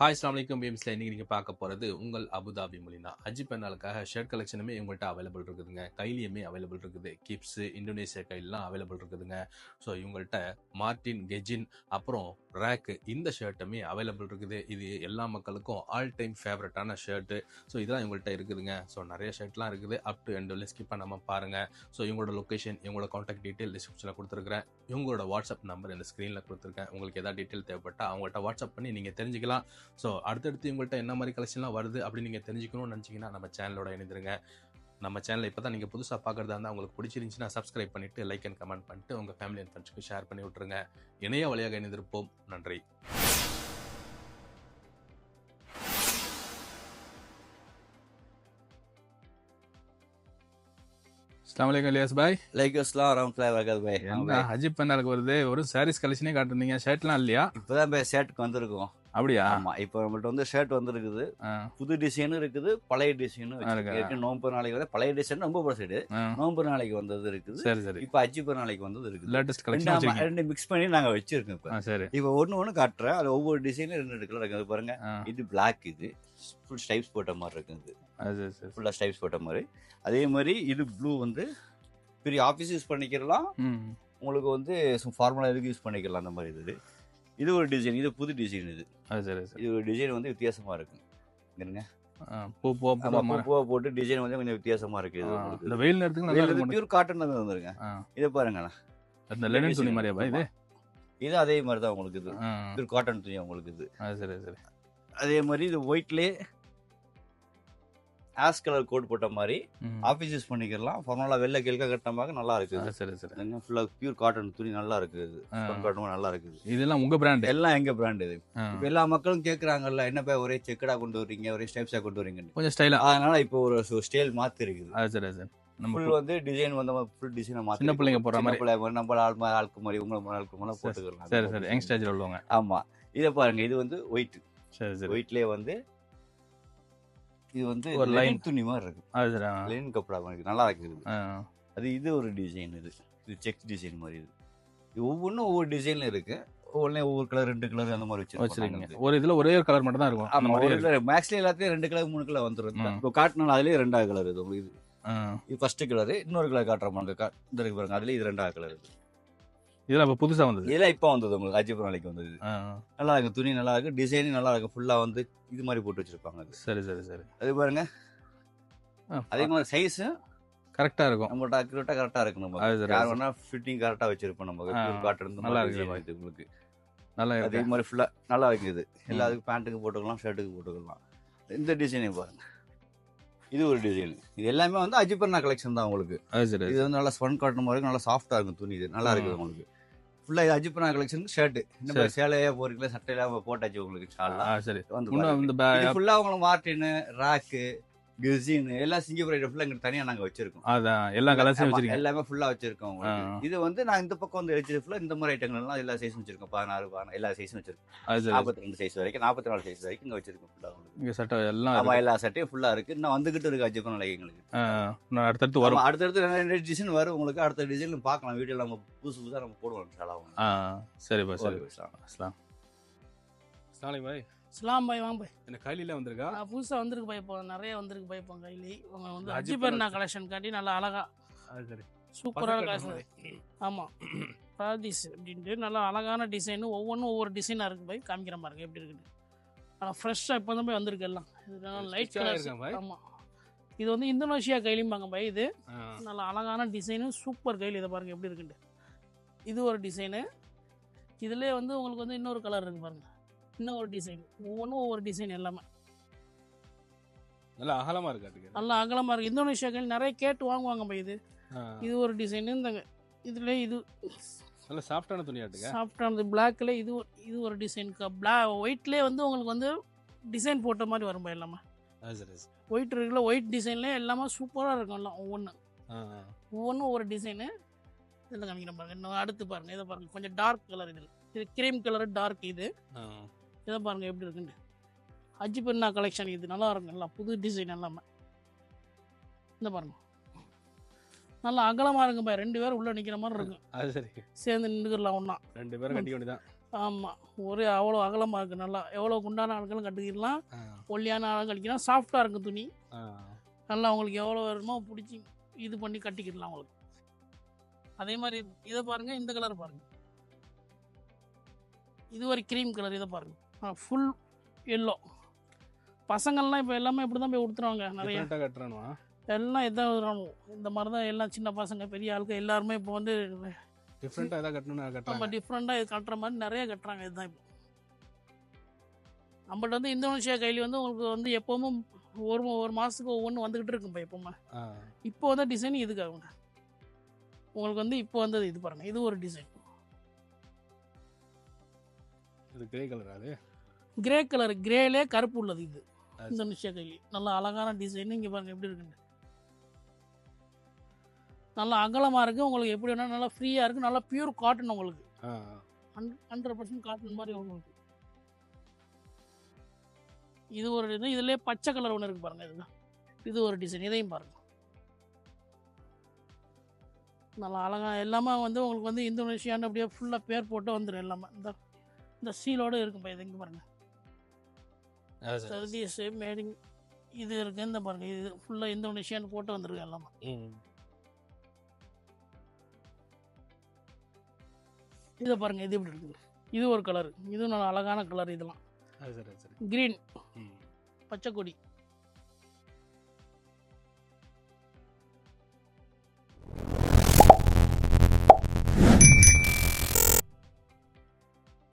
Hi அஸ்லாம் வலைக்கம் இன்றைக்கி நீங்கள் பார்க்க போகிறது உங்கள் அபுதாபி மொழினா. அஜி பெண்ணாளுக்காக ஷர்ட் கலெக்ஷனுமே உங்கள்கிட்ட அவைலபிள் இருக்குதுங்க. கைலியுமே அவைலபிள் இருக்குது. கிப்ஸு இந்தோனேஷியா கைலாம் அவைலபிள் இருக்குதுங்க. ஸோ இவங்கள்ட்ட மார்டின் கெஜின் அப்புறம் ரேக்கு இந்த ஷர்ட்டுமே அவைலபிள் இருக்குது. இது எல்லா மக்களுக்கும் ஆல் டைம் ஃபேவரட்டான ஷர்ட்டு ஸோ இதெல்லாம் இவங்கள்ட்ட இருக்குதுங்க. ஸோ நிறைய ஷர்ட்லாம் இருக்குது. அப் டு எண்ட் ஸ்கிப் பண்ணாமல் பாருங்கள் ஸோ இவங்களோட லொக்கேஷன் இவங்களோட காண்டாக்ட் டீட்டெயில் டிஸ்கிரிப்ஷனில் கொடுத்துருக்கேன் இவங்களோட வாட்ஸ்அப் நம்பர் இந்த ஸ்க்ரீனில் கொடுத்துருக்கேன். உங்களுக்கு எதாவது டீட்டெயில் தேவைப்பட்டால் அவங்கள்ட்ட வாட்ஸ்அப் பண்ணி நீங்கள் தெரிஞ்சுக்கலாம். ஸோ அடுத்தடுத்து உங்கள்கிட்ட என்ன மாதிரி கலெக்ஷன்லாம் வருது அப்படின்னு நீங்கள் தெரிஞ்சுக்கணும்னு நினச்சிங்கன்னா நம்ம சேனலோட இணைந்துருங்க. நம்ம சேனலை இப்போ தான் நீங்கள் புதுசாக பார்க்குறதா இருந்தால் உங்களுக்கு பிடிச்சிருந்துச்சுன்னா சப்ஸ்கிரைப் பண்ணிவிட்டு லைக் அண்ட் கமெண்ட் பண்ணிட்டு உங்கள் ஃபேமிலி அண்ட் ஃப்ரெண்ட்ஸ்க்கு ஷேர் பண்ணி விட்ருங்க இணைய வழியாக இணைந்திருப்போம். நன்றி. அஸ்லாம் வலைக்கம் இலியாஸ் பாய். லைக் அஸ்லாம் வரமத்துலாஹி வரகாத் பாய். என்ன பெண்ணாளுக்கு வருது ஒரு சாரீஸ் கலெக்ஷனே காட்டுறீங்க ஷர்ட்லாம் இல்லையா? இப்பதான் போய் ஷர்ட்டுக்கு வந்திருக்கோம். அப்படியா? ஆமா. இப்போ நம்மள்ட்ட வந்து ஷர்ட் வந்திருக்குது. புது டிசைனும் இருக்குது பழைய டிசைனும் இருக்கா? நோம்பு நாளைக்கு வந்து பழைய டிசைன் ரொம்ப பழசைடு ஆ, நோம்பு நாளைக்கு வந்தது இருக்குது. சரி சரி. இப்போ அஜி நாளைக்கு வந்தது இருக்குது. லேட்டஸ்ட் கலெக்ஷன் ரெண்டு மிக்ஸ் பண்ணி நாங்க வச்சிருக்கோம் இப்போ. சரி. இப்போ ஒண்ணு ஒண்ணு காட்டுறேன். அது ஒவ்வொரு டிசைனும் ரெண்டு ரெண்டு கலர் இருக்குது. பாருங்க. இது Black இது. ஃபுல் ஸ்டைப்ஸ் போட்ட மாதிரி இருக்குது அது சரி ஃபுல்லா ஸ்டைப்ஸ் போட்ட மாதிரி. அதே மாதிரி இது ப்ளூ வந்து பெரிய ஆஃபீஸ் யூஸ் பண்ணிக்கலாம் ம். உங்களுக்கு வந்து ஃபார்முலா எதுக்கு யூஸ் பண்ணிக்கலாம் அந்த மாதிரி இது. இது ஒரு டிசைன் இது புது டிசைன் இது. அது சரி சரி. இது ஒரு டிசைன் வந்து வித்தியாசமா இருக்கு. இருங்க ஆ, பூ பூவா போட்டு டிசைன் வந்து கொஞ்சம் வித்தியாசமா இருக்கு இது ஆ, உங்களுக்கு. இந்த வெயில் நேரத்துக்கு இருக்கும் பியூர் காட்டன் தான் வந்துருங்க. இதை பாருங்க இந்த லெனின் துணி மாதிரியா இது? இது அதே மாதிரி தான் உங்களுக்கு இது. பியூர் காட்டன் துணி உங்களுக்கு இது. அது சரி சரி. அதே மாதிரி இது ஒயிட்லேயே ஆஸ் கலர் கோட் போட்ட மாதிரி ஆஃபீஸ் யூஸ் பண்ணிக்கலாம் ஃபார்மலா வெள்ளை கிழக்க கட்டமாக நல்லா இருக்குது. சரி சரி ஃபுல்லா பியூர் காட்டன் துணி நல்லா இருக்குது. ஆ. காட்டன் நல்லா இருக்குது. இதெல்லாம் உங்க பிராண்ட் எல்லாம் எங்க பிராண்ட் இது? இப்போ எல்லா மக்களும் கேக்குறாங்கல்ல என்ன போய் ஒரே செக்கடா கொண்டு வர்றீங்க? ஒரே ஸ்டைப்ஸா கொண்டு வர்றீங்கன்னு. கொஞ்சம் ஸ்டைலா அதனால இப்போ ஒரு ஸ்டைல் மாத்தி இருக்குது. சரி சரி. நம்ம வந்து டிசைன் வந்து ஃபுல் டிசைனை மாத்தி சின்ன பிள்ளைங்க போடுற மாதிரி. நம்ம ஆள் மாதிரி ஆளுக்கு மாதிரி உங்களை ஆளுக்கு மாதிரி போட்டுக்கலாம். சரி சரி. யங் ஸ்டேஜில் உள்ளவங்க. ஆமா. இதை பாருங்க இது வந்து ஒயிட் சரி சரி. ஒயிட்லயே வந்து இது வந்து ஒரு. லைன் துணி மாதிரி இருக்கு அது லைன் கப்படா மாதிரி. நல்லா இருக்குது. அது இது ஒரு டிசைன் இது. இது செக் டிசைன் மாதிரி இது. இது ஒவ்வொன்றும் ஒவ்வொரு டிசைன்ல இருக்கு. ஒவ்வொன்றும் ஒவ்வொரு கலர் ரெண்டு கலர் அந்த மாதிரி வச்சிருக்கோம் வச்சிருக்கீங்க. ஒரு இதுல ஒரே ஒரு கலர் மட்டும் தான் இருக்கும். அந்த ஒரு கலர் மேக்ஸ்ல எல்லாத்தையும் ரெண்டு கலர் மூணு கலர் வந்துரும். ம். இப்போ காட்டினால அதுலயே ரெண்டாவது கலர் இது உங்களுக்கு. இது ஃபர்ஸ்ட் கலர் இன்னொரு கலர் காட்டுற மாதிரி இந்த இருக்கு பாருங்க. அதுல இது ரெண்டாவது கலர் இதெல்லாம் இப்போ புதுசா வந்தது. இதெல்லாம் இப்போ வந்தது உங்களுக்கு அஜிபுரம் நாளைக்கு வந்தது. நல்லா இருக்கு துணி நல்லா இருக்கு டிசைனும் நல்லா இருக்கு ஃபுல்லா வந்து இது மாதிரி போட்டு வச்சிருப்பாங்க அது. சரி சரி சரி. அது பாருங்க. அதே மாதிரி சைஸ் கரெக்டா இருக்கும். நம்மள்ட்ட அக்யூரேட்டா கரெக்டா இருக்கு நம்ம. யார் வேணா ஃபிட்டிங் கரெக்டா வச்சிருப்போம் நம்ம. காட்டன் நல்லா இது உங்களுக்கு. நல்லா அதே இருக்கு மாதிரி ஃபுல்லா நல்லா இருக்குது. எல்லாத்துக்கும் பேண்ட்டுக்கு போட்டுக்கலாம் ஷர்ட்டுக்கு போட்டுக்கலாம். இந்த டிசைனே பாருங்க. இது ஒரு டிசைன் இது எல்லாமே வந்து அஜிபர்னா கலெக்ஷன் தான் உங்களுக்கு. அது சரி இது வந்து நல்லா ஸ்பன் காட்டன் மாதிரி நல்லா சாஃப்டா இருக்கும் துணி இது. நல்லா இருக்குது உங்களுக்கு. ஃபுல்லா இது அஜிபர்னா கலெக்ஷன் ஷர்ட் இந்த மாதிரி சேலையா போறீங்களா சட்டையில போட்டாச்சு உங்களுக்கு சரி. வந்து இன்னும் பாருங்க. இந்த பே- இது ஃபுல்லா உங்களுக்கு மார்டின் ராக்கு கிசின் எல்லாம் சிங்கப்பூர் ஐட்டம் ஃபுல்லா இங்க தனியா நாங்க வச்சிருக்கோம். அதான் எல்லா கலர்ஸையும் ஆமா, வச்சிருக்கீங்க. எல்லாமே ஃபுல்லா வச்சிருக்கோம். இது வந்து நான் இந்த பக்கம் வந்து வச்சு ஃபுல்லா இந்த மாதிரி ஐட்டங்கள் எல்லாம் எல்லா சைஸும் வச்சிருக்கோம். பதினாறு பதினாறு எல்லா சைஸும் வச்சிருக்கோம். நாற்பத்தி ரெண்டு சைஸ் வரைக்கும் நாற்பத்தி நாலு சைஸ் வரைக்கும் இங்க வச்சிருக்கோம் ஃபுல்லா உங்களுக்கு. இங்க சட்டை எல்லாம் ஆமா இருக்கு. எல்லா சட்டையும் ஃபுல்லா இருக்கு. இன்னும் வந்துகிட்டு இருக்கு அஜிப்பன் நாளைக்கு எங்களுக்கு அடுத்தடுத்து வரும். அடுத்தடுத்து ரெண்டு டிசைன் வரும் உங்களுக்கு. அடுத்த டிசைன் பார்க்கலாம். வீடியோ நம்ம புதுசு புதுசா நம்ம போடுவோம். சரிப்பா சரி. அஸ்லாம். அஸ்லாம். பாய் இஸ்லாம் பாய் வாங்க பாய். என்ன கைலில வந்திருக்கா? நான் புதுசாக வந்திருக்கு பாய் இப்போ நிறைய வந்திருக்கு பாய் இப்போ கைலி உங்க வந்து அஜி பெருனா கலெக்ஷன் காட்டி நல்லா அழகா சூப்பரான கலெக்ஷன் ஆமாம் பாரதீஸ் அப்படின்ட்டு நல்லா அழகான டிசைனு ஒவ்வொன்றும் ஒவ்வொரு டிசைனாக இருக்குது பாய் காமிக்கிற மாதிரி எப்படி இருக்குது ஆனால் ஃப்ரெஷ்ஷாக இப்போ தான் போய் வந்திருக்கு எல்லாம். இது லைட் கலர்? ஆமாம் இது வந்து இந்தோனேஷியா கைலிம்பாங்க பாய் இது. நல்லா அழகான டிசைனு சூப்பர் கைலி இதை பாருங்க எப்படி இருக்குன்ட்டு இது ஒரு டிசைனு இதுலேயே வந்து உங்களுக்கு வந்து இன்னொரு கலர் இருக்கு பாருங்க. இன்னும் ஒரு டிசைன் ஒவ்வொன்றும் ஒவ்வொரு டிசைன் எல்லாமே. நல்லா அகலமா இருக்காட்டுக்கு நல்லா அகலமாக இருக்குது இந்தோனேஷியா கையில் நிறைய கேட்டு வாங்குவாங்க பா இது. இது ஒரு டிசைன் இந்த இதுல இது நல்ல சாஃப்டான துணியாட்டுங்க சாஃப்டானது பிளாக்ல இது இது ஒரு டிசைன் பிளா ஒயிட்லேயே வந்து உங்களுக்கு வந்து டிசைன் போட்ட மாதிரி வரும் பா எல்லாமே. ஒயிட் இருக்குல்ல ஒயிட் டிசைன்லேயே எல்லாமே சூப்பராக இருக்கும் எல்லாம் ஒவ்வொன்று ஆ, ஆ. ஒவ்வொன்றும் ஒவ்வொரு டிசைனு இதில் காமிக்கிறேன் பாருங்க. இன்னும் அடுத்து பாருங்க. இதை பாருங்க. கொஞ்சம் டார்க் கலர் இதில் இது க்ரீம் கலர் டார்க் இது. இதை பாருங்க எப்படி இருக்குன்னு. அஜி பெண்ணா கலெக்ஷன் இது நல்லா இருக்கும் எல்லாம் புது டிசைன் எல்லாமே. இந்த பாருங்க. நல்லா அகலமாக இருக்கும்பா ரெண்டு பேரும் உள்ளே நிற்கிற மாதிரி இருக்கும். அது சரி. சேர்ந்து நின்றுக்கலாம் ஒன்றா ரெண்டு பேரும் கட்டிக்க வேண்டியதான் ஆமாம் ஒரே அவ்வளோ அகலமாக இருக்குது நல்லா. எவ்வளோ குண்டான ஆட்களும் கட்டிக்கிடலாம் ஒல்லியான ஆளும் கட்டிக்கலாம். சாஃப்டாக இருக்கும் துணி. நல்லா உங்களுக்கு எவ்வளோ வேணுமோ பிடிச்சி இது பண்ணி கட்டிக்கிடலாம் உங்களுக்கு. அதே மாதிரி இதை பாருங்கள் இந்த கலர் பாருங்கள் இது ஒரு க்ரீம் கலர் இதை பாருங்கள் ஃபுல் எல்லோ பசங்கள்லாம் இப்போ எல்லாமே இப்படி தான் போய் கொடுத்துருவாங்க நிறைய. கட்டுறானுவா? எல்லாம் இதான். இந்த மாதிரி தான் எல்லாம் சின்ன பசங்க பெரிய ஆளுங்க எல்லாருமே இப்போ வந்து Different ஆ எதா கட்டணும்னு நம்ம கட்டுறாங்க. டிஃப்ரெண்ட்டாக இது கட்டுற மாதிரி நிறைய கட்டுறாங்க இதுதான் இப்போ. நம்மள்ட்ட வந்து இந்தோனேஷியா கைலி வந்து உங்களுக்கு வந்து எப்போவுமே ஒரு ஒரு மாதத்துக்கு ஒவ்வொன்று வந்துக்கிட்டு இருக்கும்பா எப்போவுமே. இப்போ வந்து டிசைன் இதுக்காகுங்க. உங்களுக்கு வந்து இப்போ வந்தது இது பாருங்க இது ஒரு டிசைன் இது கிரே கலர் அது? கிரே கலர் கிரேலே கருப்பு உள்ளது இது. அது இந்தோனேஷியா கைலி நல்லா அழகான டிசைன் இங்கே பாருங்க எப்படி இருக்குன்னு. நல்லா அகலமாக இருக்குது உங்களுக்கு எப்படி வேணால் நல்லா ஃப்ரீயாக இருக்குது நல்லா பியூர் காட்டன் உங்களுக்கு. ஹண்ட்ரட் பர்சன்ட் காட்டன் மாதிரி உங்களுக்கு. இது ஒரு இது இதுலேயே பச்சை கலர் ஒன்று இருக்கு பாருங்க இதுதான். இது ஒரு டிசைன் இதையும் பாருங்க. நல்லா அழகா எல்லாமே வந்து உங்களுக்கு வந்து இந்தோனேஷியான்னு அப்படியே ஃபுல்லாக பேர் போட்டு வந்துடும் எல்லாமே. இந்த இந்த சீலோடு இருக்கும்பா இது இங்கே பாருங்க. அது சரி. சர்தீஸ் மேடிங் இது இருக்கு இந்த பாருங்க இது ஃபுல்லாக இந்தோனேஷியான்னு போட்டு வந்துருக்கு எல்லாமே. இதை பாருங்க இது எப்படி இருக்குது இது ஒரு கலர் இது நல்ல அழகான கலர் இதெல்லாம் சரி, சரி. க்ரீன். பச்சை கொடி